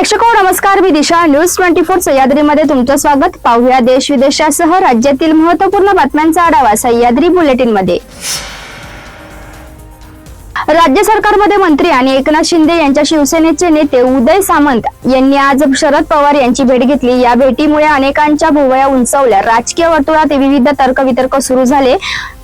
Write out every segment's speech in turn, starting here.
प्रेक्षको नमस्कार मी Disha. News twenty four सह्याद्रीमध्ये तुमचं स्वागत. पाहूया देश विदेशासह राज्यातील महत्त्वपूर्ण बातम्यांचा आढावा सह्याद्री बुलेटिनमध्ये राज्य सरकारमध्ये मंत्री आणि एकनाथ शिंदे यांच्या शिवसेनेचे नेते उदय सामंत यांनी आज शरद पवार यांची भेट घेतली. या भेटीमुळे अनेकांच्या भुवया उंचावल्या. राजकीय वर्तुळात विविध तर्कवितर्क सुरू झाले.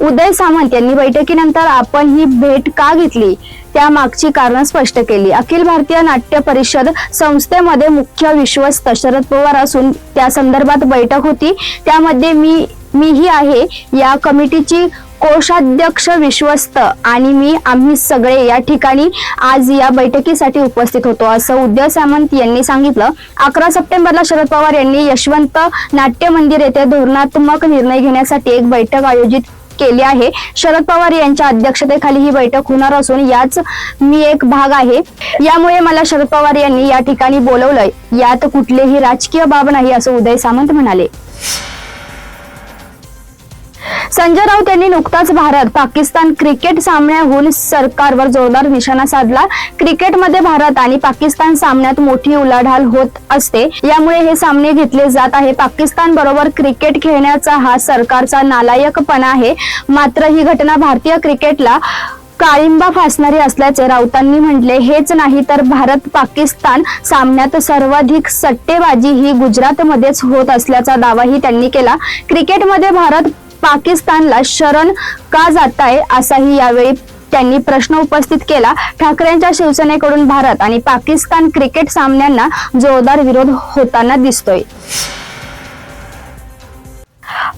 उदय सामंत यांनी बैठकीनंतर आपण ही भेट का घेतली? त्या मागची कारण स्पष्ट केली. अखिल भारतीय नाट्य परिषद संस्थेमध्ये मुख्य विश्वस्त शरद पवार असून त्या संदर्भात बैठक होती. त्यामध्ये मी मीही आहे. या कमिटीची कोषाध्यक्ष विश्वस्त आणि मी आम्ही सगळे या ठिकाणी आज या बैठकीसाठी उपस्थित होतो असं उदय सामंत यांनी सांगितलं. अकरा सप्टेंबरला शरद पवार यांनी यशवंत नाट्य मंदिर येथे धोरणात्मक निर्णय घेण्यासाठी एक बैठक आयोजित केली आहे. शरद पवार यांच्या अध्यक्षतेखाली ही बैठक होणार असून याच मी एक भाग आहे. यामुळे मला शरद पवार यांनी या ठिकाणी बोलवलंय. यात कुठलेही राजकीय बाब नाही असं उदय सामंत म्हणाले. संजय राऊत यांनी नुकताच भारत पाकिस्तान क्रिकेट सामन्याहून सरकारवर जोरदार निशाणा साधला. क्रिकेटमध्ये भारत आणि पाकिस्तान सामन्यात मोठी उलाढाल होत असते. यामुळे हे सामने घेतले जात आहे. पाकिस्तान बरोबर क्रिकेट खेळण्याचा हा सरकारचा नालायकपणा आहे. मात्र ही घटना भारतीय क्रिकेटला काळिंबा फासणारी असल्याचे राऊतांनी म्हटले. हेच नाही तर भारत पाकिस्तान सामन्यात सर्वाधिक सट्टेबाजी ही गुजरातमध्येच होत असल्याचा दावाही त्यांनी केला. क्रिकेटमध्ये भारत पाकिस्तानला शरण का जात आहे असाही यावेळी त्यांनी प्रश्न उपस्थित केला. ठाकरेंच्या शिवसेनेकडून भारत आणि पाकिस्तान क्रिकेट सामन्यांना जोरदार विरोध होताना दिसतोय.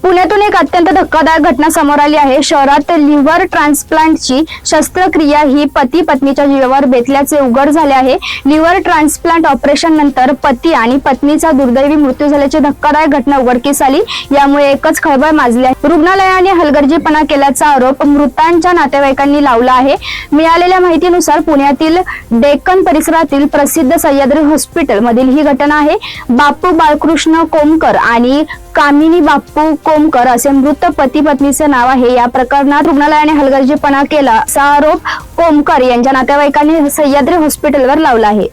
पुण्यातून एक अत्यंत धक्कादायक घटना समोर आली आहे. शहरात लिव्हर ट्रान्सप्लांटची शस्त्रक्रिया ही पती पत्नीच्या जीवावर बेतल्याचे उघड झाले आहे. लिव्हर ट्रान्सप्लांट ऑपरेशन नंतर पती आणि पत्नीचा दुर्दैवी मृत्यू झाल्याची धक्कादायक घटना उघडकीस आली. यामुळे एकच खळबळ माजली आहे. रुग्णालयाने हलगर्जीपणा केल्याचा आरोप मृतांच्या नातेवाईकांनी लावला आहे. मिळालेल्या माहितीनुसार पुण्यातील डेक्कन परिसरातील प्रसिद्ध सह्याद्री हॉस्पिटल मधील ही घटना आहे. बापू बाळकृष्ण कोमकर आणि कामिनी बाप्पू कोमकर असे मृत पती पत्नीचे नाव आहे. या प्रकरणात रुग्णालयाने हलगर्जीपणा केला. असा आरोप कोमकर यांच्या नातेवाईकांनी सह्याद्री हॉस्पिटलवर लावला आहे.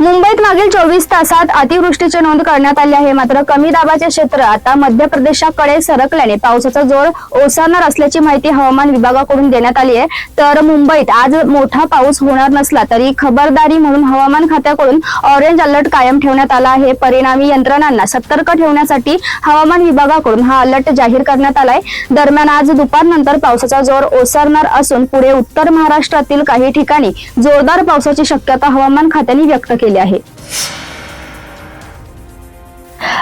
मुंबईत मागील चोवीस तासात अतिवृष्टीची नोंद करण्यात आली आहे. मात्र कमी दाबाचे क्षेत्र आता मध्य प्रदेशाकडे सरकल्याने पावसाचा जोर ओसरणार असल्याची माहिती हवामान विभागाकडून देण्यात आली आहे. तर मुंबईत आज मोठा पाऊस होणार नसला तरी खबरदारी म्हणून हवामान खात्याकडून ऑरेंज अलर्ट कायम ठेवण्यात आला आहे. परिणामी यंत्रणांना सतर्क ठेवण्यासाठी हवामान विभागाकडून हा अलर्ट जाहीर करण्यात आलाय. दरम्यान आज दुपारनंतर पावसाचा जोर ओसरणार असून पुढे उत्तर महाराष्ट्रातील काही ठिकाणी जोरदार पावसाची शक्यता हवामान खात्याने व्यक्त केली केले आहे.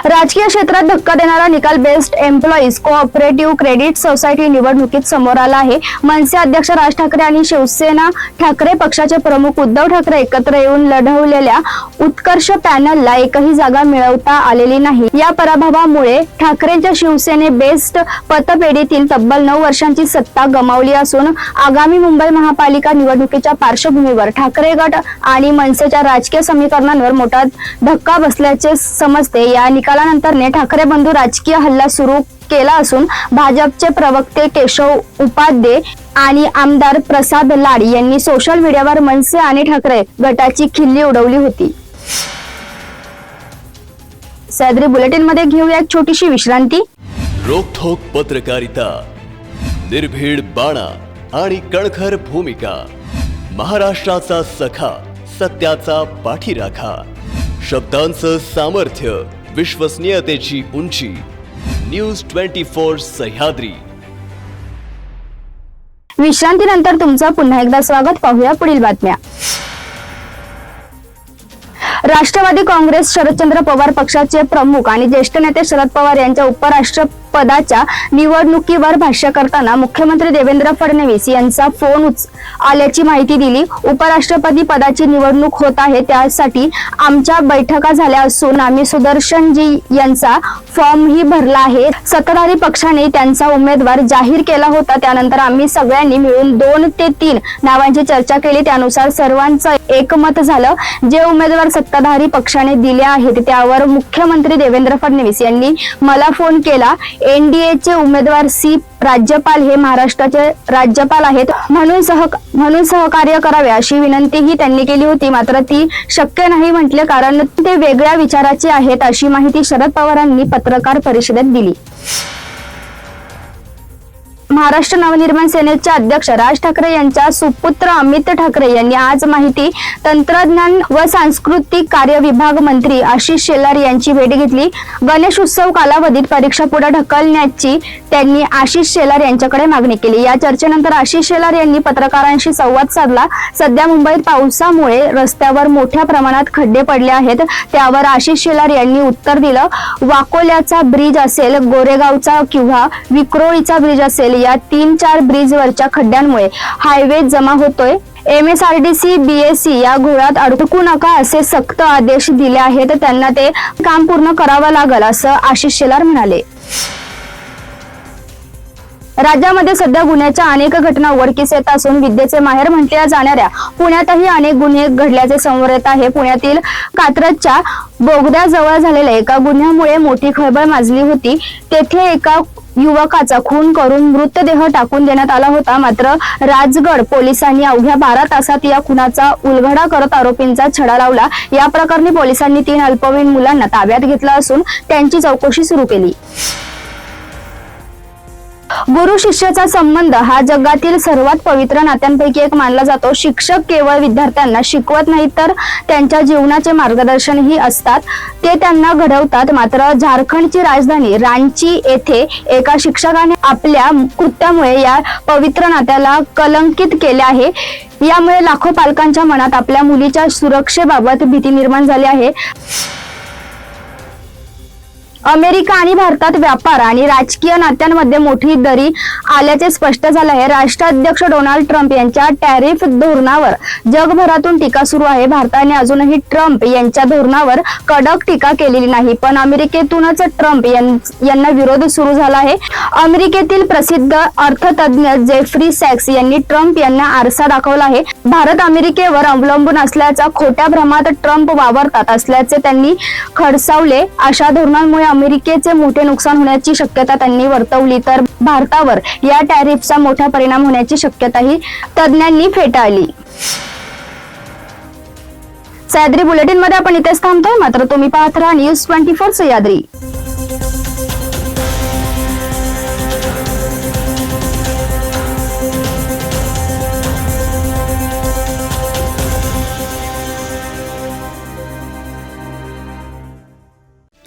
राजकीय क्षेत्रात धक्का देणारा निकाल BEST employees cooperative credit society निवडणुकीत समोर आला आहे. मनसे अध्यक्ष राज ठाकरे आणि शिवसेना ठाकरे पक्षाचे प्रमुख उद्धव ठाकरे एकत्र येऊन लढवलेल्या उत्कर्ष पॅनलला एकही जागा मिळवता आलेली नाही. या पराभवामुळे ठाकरेंच्या शिवसेने बेस्ट पतपेढीतील तब्बल नऊ वर्षांची सत्ता गमावली असून आगामी मुंबई महापालिका निवडणुकीच्या पार्श्वभूमीवर ठाकरे गट आणि मनसेच्या राजकीय समीकरणांवर मोठा धक्का बसल्याचे समजते. या निकाल निकालानंतरने ठाकरे बंधू राजकीय हल्ला सुरू केला असून भाजपचे प्रवक्ते केशव उपाध्ये आणि आमदार प्रसाद लाड यांनी सोशल मीडियावर मनसे आणि ठाकरे गटाची खिल्ली उडवली होती. सह्याद्री बुलेटिनमध्ये घेऊया एक छोटीशी विश्रांती. रोखोक पत्रकारिता निर्भीड बाणा आणि कणखर भूमिका महाराष्ट्राचा सखा सत्याचा पाठीराखा शब्दांचं सामर्थ्य विश्वसनीयतेची उंची. News twenty four Sahyadri. विश्रांतीनंतर तुमचं पुन्हा एकदा स्वागत. पाहूया पुढील बातम्या. राष्ट्रवादी काँग्रेस शरदचंद्र पवार पक्षाचे प्रमुख आणि ज्येष्ठ नेते शरद पवार यांच्या उपराष्ट्र पदाच्या निवडणुकीवर भाष्य करताना मुख्यमंत्री देवेंद्र फडणवीस यांचा फोन उच आल्याची माहिती दिली. उपराष्ट्रपती पदाची निवडणूक होत आहे त्यासाठी आमच्या बैठका झाल्या असून आम्ही सुदर्शनजी यांचा फॉर्मही भरला आहे. सत्ताधारी पक्षाने त्यांचा उमेदवार जाहीर केला होता. त्यानंतर आम्ही सगळ्यांनी मिळून दोन ते तीन नावांची चर्चा केली. त्यानुसार सर्वांचं एकमत झालं. जे उमेदवार सत्ताधारी पक्षाने दिले आहेत त्यावर मुख्यमंत्री देवेंद्र फडणवीस यांनी मला फोन केला. एनडीएचे उमेदवार सी राज्यपाल हे महाराष्ट्राचे राज्यपाल आहेत. म्हणून सह म्हणून सहकार्य करावे अशी विनंतीही त्यांनी केली होती. मात्र ती शक्य नाही म्हटले कारण ते वेगळ्या विचाराचे आहेत अशी माहिती शरद पवारांनी पत्रकार परिषदेत दिली. महाराष्ट्र नवनिर्माण सेनेचे अध्यक्ष राज ठाकरे यांच्या सुपुत्र अमित ठाकरे यांनी आज माहिती तंत्रज्ञान व सांस्कृतिक कार्य विभाग मंत्री आशिष शेलार यांची भेट घेतली. गणेश उत्सव कालावधीत परीक्षा पुढे ढकलण्याची त्यांनी आशिष शेलार यांच्याकडे मागणी केली. या चर्चेनंतर आशिष शेलार यांनी पत्रकारांशी संवाद साधला. सध्या मुंबईत पावसामुळे रस्त्यावर मोठ्या प्रमाणात खड्डे पडले आहेत. त्यावर आशिष शेलार यांनी उत्तर दिलं. वाकोल्याचा ब्रिज असेल गोरेगावचा किंवा विक्रोळीचा ब्रिज असेल या तीन चार ब्रिज वरच्या खड्ड्यांमुळे हायवे जमा होतोय. M S R D C B S C या घोळात अडकू नका असे सक्त आदेश दिले आहेत. त्यांना ते काम पूर्ण करावं लागल असं आशिष शेलार म्हणाले. राज्यामध्ये सध्या गुन्ह्याच्या अनेक घटना उघडकीस येत असून विद्येचे माहेर म्हटल्या जाणाऱ्या पुण्यातही अनेक गुन्हे घडल्याचे समोर येत आहे. पुण्यातील कात्रजच्या बोगद्याजवळ झालेल्या एका गुन्ह्यामुळे मोठी खळबळ माजली होती. तेथे एका युवकाचा खून करून मृतदेह टाकून देण्यात आला होता. मात्र राजगड पोलिसांनी अवघ्या बारा तासात या खुनाचा उलगडा करत आरोपींचा छडा लावला. या प्रकरणी पोलिसांनी तीन अल्पवयीन मुलांना ताब्यात घेतलं असून त्यांची चौकशी सुरू केली. गुरु शिष्याचा संबंध हा जगातील सर्वात पवित्र नात्यांपैकी एक मानला जातो. शिक्षक केवळ विद्यार्थ्यांना शिकवत नाही तर त्यांच्या जीवनाचे मार्गदर्शनही असतात. ते त्यांना घडवतात. मात्र झारखंडची राजधानी रांची येथे एका शिक्षकाने आपल्या कृत्यामुळे या पवित्र नात्याला कलंकित केले आहे. यामुळे लाखो पालकांच्या मनात आपल्या मुलीच्या सुरक्षेबाबत भीती निर्माण झाली आहे. अमेरिका आणि भारतात व्यापार आणि राजकीय नात्यांमध्ये मोठी दरी आल्याचे स्पष्ट झाले आहे. राष्ट्राध्यक्ष डोनाल्ड ट्रम्प यांच्या टॅरिफ धोरणावर जगभरातून टीका सुरू आहे. भारताने अजूनही ट्रम्प यांच्या धोरणावर कडक टीका केलेली नाही पण अमेरिकेतूनच ट्रम्प यांना विरोध सुरू झाला आहे. अमेरिकेतील प्रसिद्ध अर्थतज्ञ जेफ्री सॅक्स यांनी ट्रम्प यांना आरसा दाखवला आहे. भारत अमेरिकेवर अवलंबून असल्याचा खोट्या भ्रमात ट्रम्प वावरतात असल्याचे त्यांनी खडसावले. अशा धोरणांमुळे अमेरिकेचे मोठे नुकसान होण्याची शक्यता त्यांनी वर्तवली तर भारतावर या टॅरिफचा मोठा परिणाम होण्याची शक्यताही तज्ज्ञांनी फेटाळली. सह्याद्री बुलेटिनमध्ये आपण इथेच थांबतोय. मात्र तुम्ही पाहत राहा न्यूज ट्वेंटी फोर सह्याद्री